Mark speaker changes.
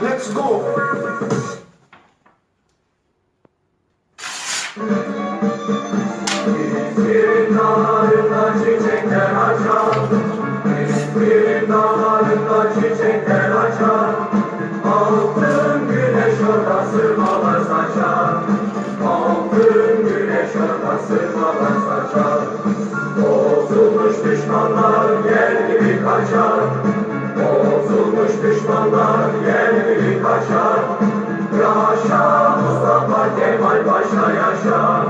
Speaker 1: Let's go.
Speaker 2: Çiçekler açar Altın güneş orada sırmalar saçar. Altın güneş orada sırmalar saçar. Bozulmuş düşmanlar yer gibi kaçar. Bozulmuş düşmanlar yer gibi kaçar. Yaşa Mustafa Kemal Paşa yaşa